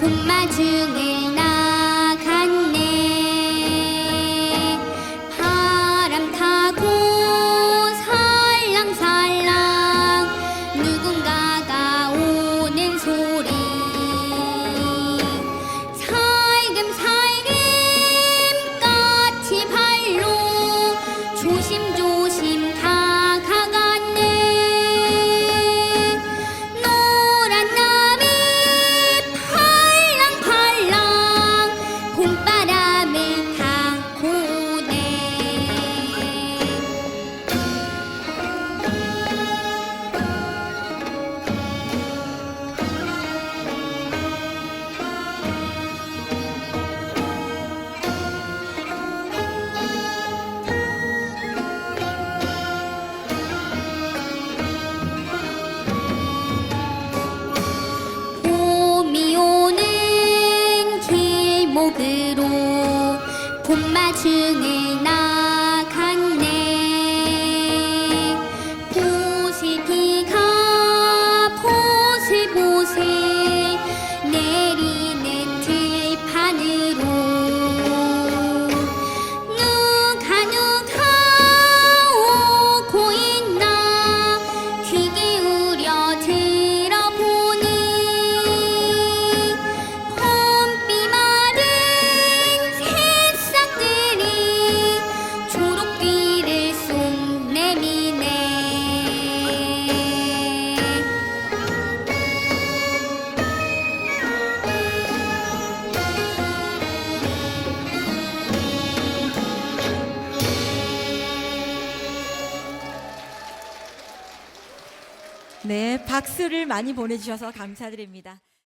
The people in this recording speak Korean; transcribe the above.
군마중을 나갔네. 바람 타고 설렁설렁 누군가가 오는 소리. 살금살금 까치 발로 조심조심 다 속으로 봄마중을 나 네, 박수를 많이 보내주셔서 감사드립니다.